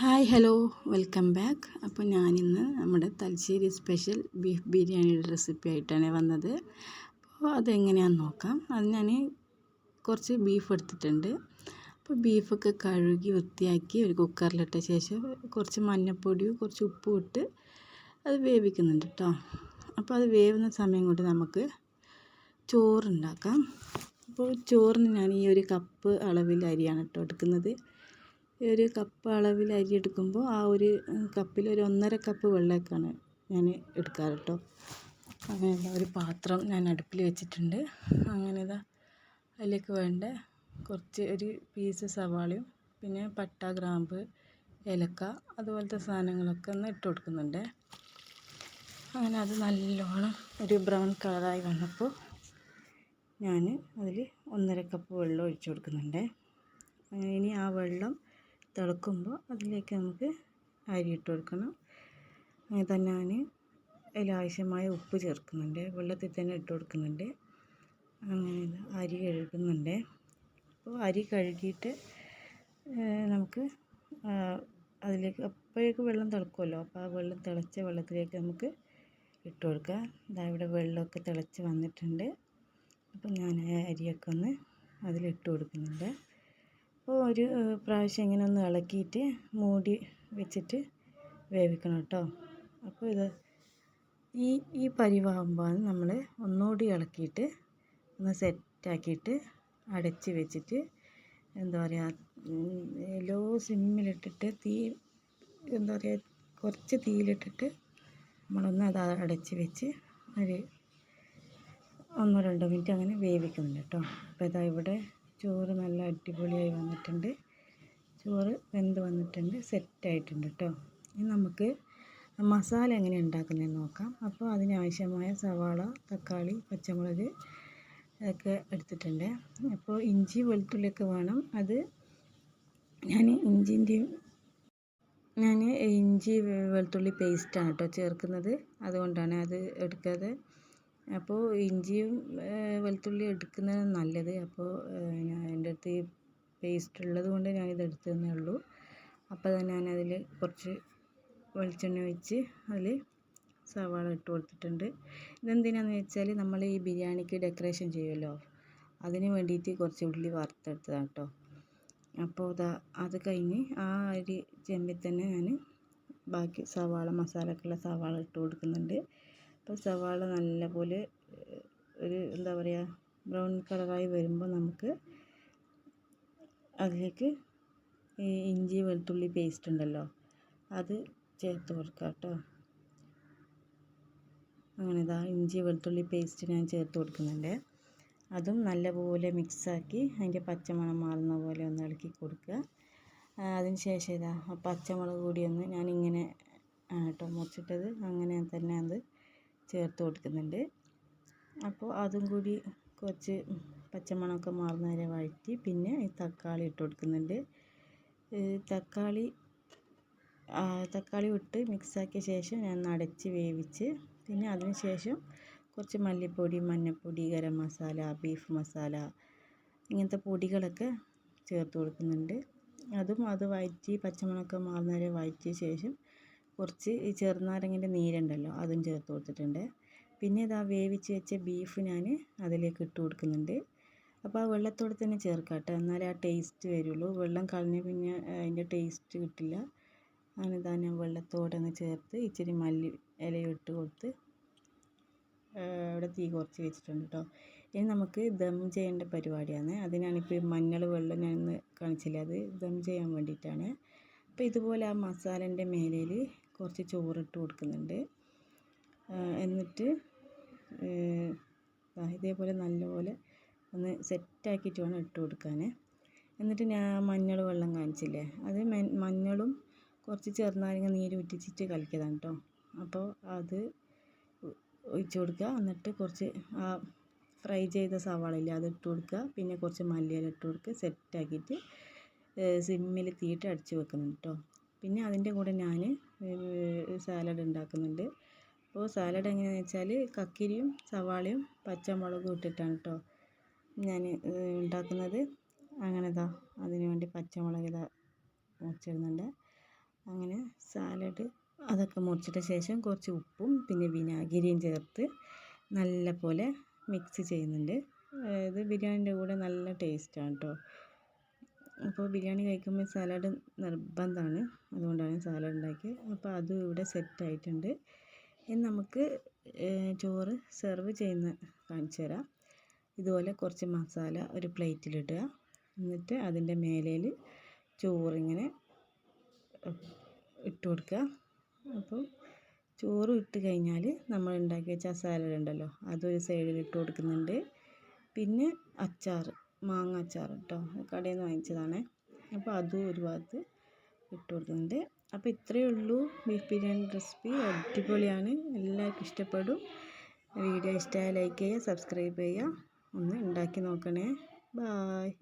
Hi hello welcome back. അപ്പോൾ ഞാനിന്ന് നമ്മുടെ തലശ്ശേരി സ്പെഷ്യൽ ബീഫ് ബിരിയാണിയുടെ റെസിപ്പി ആയിട്ടാണ് വന്നത്. അപ്പോൾ അതെങ്ങനെയാണെന്ന് നോക്കാം. അത് ഞാൻ കുറച്ച് ബീഫ് എടുത്തിട്ടുണ്ട്. അപ്പോൾ ബീഫൊക്കെ കഴുകി വൃത്തിയാക്കി ഒരു കുക്കറിലിട്ട ശേഷം കുറച്ച് മഞ്ഞൾപ്പൊടിയും കുറച്ച് ഉപ്പും ഇട്ട് അത് വേവിക്കുന്നുണ്ട് കേട്ടോ. അപ്പോൾ അത് വേവുന്ന സമയം കൊണ്ട് നമുക്ക് ചോറുണ്ടാക്കാം. അപ്പോൾ ചോറിന് ഞാൻ ഈ ഒരു കപ്പ് അളവിൽ അരിയാണ് കേട്ടോ എടുക്കുന്നത്. ഒരു കപ്പ് അളവിൽ അരി എടുക്കുമ്പോൾ ആ ഒരു കപ്പിൽ ഒരു ഒന്നര കപ്പ് വെള്ളമൊക്കെയാണ് ഞാൻ എടുക്കാറ് കേട്ടോ അങ്ങനെ ഒരു പാത്രം ഞാൻ അടുപ്പിൽ വെച്ചിട്ടുണ്ട്. അങ്ങനെ ഇതാ അതിലേക്ക് വേണ്ട കുറച്ച് ഒരു പീസ് സവാളയും പിന്നെ പട്ട ഗ്രാമ്പ് ഏലക്ക അതുപോലത്തെ സാധനങ്ങളൊക്കെ ഒന്ന് ഇട്ട് കൊടുക്കുന്നുണ്ട്. അങ്ങനെ അത് നല്ലോണം ഒരു ബ്രൗൺ കളറായി വന്നപ്പോൾ ഞാൻ അതിൽ ഒന്നര കപ്പ് വെള്ളം ഒഴിച്ചു കൊടുക്കുന്നുണ്ട്. ഇനി ആ വെള്ളം തിളക്കുമ്പോൾ അതിലേക്ക് നമുക്ക് അരി ഇട്ട് കൊടുക്കണം. അങ്ങനെ തന്നെ ഞാൻ അതിലാവശ്യമായ ഉപ്പ് ചേർക്കുന്നുണ്ട്. വെള്ളത്തിൽ തന്നെ ഇട്ട് കൊടുക്കുന്നുണ്ട്. അങ്ങനെ അരി കഴുകുന്നുണ്ട്. അപ്പോൾ അരി കഴുകിയിട്ട് നമുക്ക് അതിലേക്ക് അപ്പോഴേക്ക് വെള്ളം തിളക്കുമല്ലോ. അപ്പോൾ ആ വെള്ളം തിളച്ച വെള്ളത്തിലേക്ക് നമുക്ക് ഇട്ട് കൊടുക്കുക. ഇതാ ഇവിടെ വെള്ളമൊക്കെ തിളച്ച് വന്നിട്ടുണ്ട്. അപ്പോൾ ഞാൻ അരിയൊക്കെ ഒന്ന് അതിലിട്ട് കൊടുക്കുന്നുണ്ട്. അപ്പോൾ ഒരു പ്രാവശ്യം ഇങ്ങനെ ഒന്ന് ഇളക്കിയിട്ട് മൂടി വെച്ചിട്ട് വേവിക്കണം കേട്ടോ. അപ്പോൾ ഇത് ഈ ഈ പരിവാകുമ്പോൾ നമ്മൾ ഒന്നുകൂടി ഇളക്കിയിട്ട് ഒന്ന് സെറ്റാക്കിയിട്ട് അടച്ച് വെച്ചിട്ട് എന്താ പറയുക ലോ സിമ്മിലിട്ടിട്ട് തീ എന്താ പറയുക കുറച്ച് തീയിലിട്ടിട്ട് നമ്മളൊന്ന് അത് അടച്ച് വെച്ച് ഒരു ഒന്നോ രണ്ടോ മിനിറ്റ് അങ്ങനെ വേവിക്കുന്നുണ്ട് കേട്ടോ. അപ്പോൾ ഇതാ ഇവിടെ ചോറ് നല്ല അടിപൊളിയായി വന്നിട്ടുണ്ട്. ചോറ് വെന്ത് വന്നിട്ടുണ്ട്. സെറ്റായിട്ടുണ്ട് കേട്ടോ ഇനി നമുക്ക് മസാല എങ്ങനെ ഉണ്ടാക്കുന്നതെന്ന് നോക്കാം. അപ്പോൾ അതിനാവശ്യമായ സവാള തക്കാളി പച്ചമുളക് ഒക്കെ എടുത്തിട്ടുണ്ട്. അപ്പോൾ ഇഞ്ചി വെളുത്തുള്ളിയൊക്കെ വേണം. അത് ഞാൻ ഇഞ്ചിന്റെയും ഞാൻ ഇഞ്ചി വെളുത്തുള്ളി പേസ്റ്റാണ് കേട്ടോ ചേർക്കുന്നത്. അതുകൊണ്ടാണ് അത് എടുക്കാതെ അപ്പോൾ ഇഞ്ചിയും വെളുത്തുള്ളിയും എടുക്കുന്നത് നല്ലത്. അപ്പോൾ ഞാൻ എന്റെ അടുത്ത് പേസ്റ്റ് ഉള്ളത് കൊണ്ട് ഞാനിത് എടുത്തതന്നേ ഉള്ളൂ. അപ്പോൾ തന്നെ ഞാനതിൽ കുറച്ച് വെളിച്ചെണ്ണ ഒഴിച്ച് അതിൽ സവാള ഇട്ട് കൊടുത്തിട്ടുണ്ട്. ഇതെന്തിനാണെന്ന് വെച്ചാൽ നമ്മൾ ഈ ബിരിയാണിക്ക് ഡെക്കറേഷൻ ചെയ്യുമല്ലോ അതിന് വേണ്ടിയിട്ട് കുറച്ച് ഉള്ളി വറുത്തെടുത്തതാണ് കേട്ടോ. അപ്പോൾ ഇതാ അത് കഴിഞ്ഞ് ആ അരി ചെമ്പിൽ തന്നെ ഞാൻ ബാക്കി സവാള മസാലക്കുള്ള സവാള ഇട്ട് കൊടുക്കുന്നുണ്ട്. അപ്പോൾ സവാള നല്ലപോലെ ഒരു എന്താ പറയുക ബ്രൗൺ കളറായി വരുമ്പോൾ നമുക്ക് അതിലേക്ക് ഈ ഇഞ്ചി വെളുത്തുള്ളി പേസ്റ്റ് ഉണ്ടല്ലോ അത് ചേർത്ത് കൊടുക്കുക കേട്ടോ. അങ്ങനെ ഇതാ ഇഞ്ചി വെളുത്തുള്ളി പേസ്റ്റ് ഞാൻ ചേർത്ത് കൊടുക്കുന്നുണ്ട്. അതും നല്ലപോലെ മിക്സാക്കി അതിന്റെ പച്ചമണം മാറുന്ന പോലെ ഒന്ന് ഇളക്കി കൊടുക്കുക. അതിന് ശേഷം ഇതാ പച്ചമുളക് കൂടി ഒന്ന് ഞാനിങ്ങനെ കേട്ടോ മുറിച്ചിട്ടത്. അങ്ങനെ തന്നെ അത് ചേർത്ത് കൊടുക്കുന്നുണ്ട്. അപ്പോൾ അതും കൂടി കുറച്ച് പച്ചമണമൊക്കെ മാറുന്ന വരെ വഴറ്റി പിന്നെ ഈ തക്കാളി ഇട്ട് കൊടുക്കുന്നുണ്ട്. തക്കാളി തക്കാളി ഇട്ട് മിക്സാക്കിയ ശേഷം ഞാൻ അടച്ച് വേവിച്ച് പിന്നെ അതിന് ശേഷം കുറച്ച് മല്ലിപ്പൊടി മഞ്ഞൾപ്പൊടി ഗരം മസാല ബീഫ് മസാല ഇങ്ങനത്തെ പൊടികളൊക്കെ ചേർത്ത് കൊടുക്കുന്നുണ്ട്. അതും അത് വഴറ്റി പച്ചമണമൊക്കെ മാറുന്ന വരെ വഴറ്റിയ ശേഷം കുറച്ച് ഈ ചെറുനാരങ്ങന്റെ നീരുണ്ടല്ലോ അതും ചേർത്ത് കൊടുത്തിട്ടുണ്ട്. പിന്നെ ഇതാ വേവിച്ച് വെച്ച ബീഫ് ഞാൻ അതിലേക്ക് ഇട്ട് കൊടുക്കുന്നുണ്ട്. അപ്പോൾ ആ വെള്ളത്തോടെ തന്നെ ചേർക്കാം എന്നാലേ ആ ടേസ്റ്റ് വരുള്ളൂ. വെള്ളം കളഞ്ഞ് പിന്നെ അതിന്റെ ടേസ്റ്റ് കിട്ടില്ല. അങ്ങനെ ഇതാ ഞാൻ വെള്ളത്തോടെ ഒന്ന് ചേർത്ത് ഇച്ചിരി മല്ലി ഇലയും ഇട്ട് കൊടുത്ത് ഇവിടെ തീ കുറച്ച് വെച്ചിട്ടുണ്ട് കേട്ടോ ഇനി നമുക്ക് ദം ചെയ്യേണ്ട പരിപാടിയാണ്. അതിനാണിപ്പോൾ ഈ മഞ്ഞൾ വെള്ളം ഞാൻ ഇന്ന് കാണിച്ചില്ല? അത് ദം ചെയ്യാൻ വേണ്ടിയിട്ടാണ്. അപ്പോൾ ഇതുപോലെ ആ മസാലേന്റെ മേലേൽ കുറച്ച് ചോറിട്ട് കൊടുക്കുന്നുണ്ട്. എന്നിട്ട് ഇതേപോലെ നല്ലപോലെ ഒന്ന് സെറ്റാക്കിയിട്ട് വേണം ഇട്ട് കൊടുക്കാൻ എന്നിട്ട് ഞാൻ മഞ്ഞൾ വെള്ളം കാണിച്ചില്ലേ അത് മഞ്ഞളും കുറച്ച് ചെറുനാരങ്ങ നീര് ഉറ്റിച്ചിട്ട് കലക്കിയതാണ് കേട്ടോ അപ്പോൾ അത് ഒഴിച്ചു കൊടുക്കുക. എന്നിട്ട് കുറച്ച് ആ ഫ്രൈ ചെയ്ത സവാള ഇല്ലേ അത് ഇട്ട് കൊടുക്കുക. പിന്നെ കുറച്ച് മല്ലിയില ഇട്ട് കൊടുക്കുക സെറ്റാക്കിയിട്ട് സിമ്മിൽ തീയിട്ട് അടിച്ച് വെക്കുന്നുണ്ട് കേട്ടോ പിന്നെ അതിന്റെ കൂടെ ഞാൻ സാലഡ് ഉണ്ടാക്കുന്നുണ്ട്. അപ്പോൾ സാലഡ് എങ്ങനെയാണെന്ന് വെച്ചാൽ കക്കിരിയും സവാളയും പച്ചമുളകും ഇട്ടിട്ടാണ് കേട്ടോ ഞാൻ ഉണ്ടാക്കുന്നത്. അങ്ങനെ ഇതാ അതിന് വേണ്ടി പച്ചമുളക് ഇതാ മുറിച്ചിടുന്നുണ്ട്. അങ്ങനെ സാലഡ് അതൊക്കെ മുറിച്ചിട്ട ശേഷം കുറച്ച് ഉപ്പും പിന്നെ വിനാഗിരിയും ചേർത്ത് നല്ല പോലെ മിക്സ് ചെയ്യുന്നുണ്ട് ഇത് ബിരിയാണിന്റെ കൂടെ നല്ല ടേസ്റ്റാണ് കേട്ടോ അപ്പോൾ ബിരിയാണി കഴിക്കുമ്പോൾ സാലഡ് നിർബന്ധമാണ്. അതുകൊണ്ടാണ് സാലഡ് ഉണ്ടാക്കിയത്. അപ്പോൾ അതും ഇവിടെ സെറ്റ് ആയിട്ടുണ്ട്. ഇനി നമുക്ക് ചോറ് സെർവ് ചെയ്യുന്ന കാണിച്ചു തരാം. ഇതുപോലെ കുറച്ച് മസാല ഒരു പ്ലേറ്റിലിടുക എന്നിട്ട് അതിന്റെ മേലയിൽ ചോറിങ്ങനെ ഇട്ട് കൊടുക്കുക. അപ്പോൾ ചോറ് ഇട്ട് കഴിഞ്ഞാൽ നമ്മൾ ഉണ്ടാക്കി വെച്ച സാലഡ് ഉണ്ടല്ലോ അതൊരു സൈഡിൽ ഇട്ട് കൊടുക്കുന്നുണ്ട്. പിന്നെ അച്ചാർ മാങ്ങ അച്ചാർ കേട്ടോ കടയിൽ നിന്ന് വാങ്ങിച്ചതാണ്. അപ്പോൾ അതും ഒരു ഭാഗത്ത് ഇട്ട് കൊടുക്കുന്നുണ്ട് അപ്പോൾ ഇത്രയേ ഉള്ളൂ. ബീഫ് ബിരിയാണി റെസിപ്പി അടിപൊളിയാണ്. എല്ലാവർക്കും ഇഷ്ടപ്പെടും. വീഡിയോ ഇഷ്ടമായ ലൈക്ക് ചെയ്യുക സബ്സ്ക്രൈബ് ചെയ്യുക. ഒന്ന് ഉണ്ടാക്കി നോക്കണേ. ബായ്.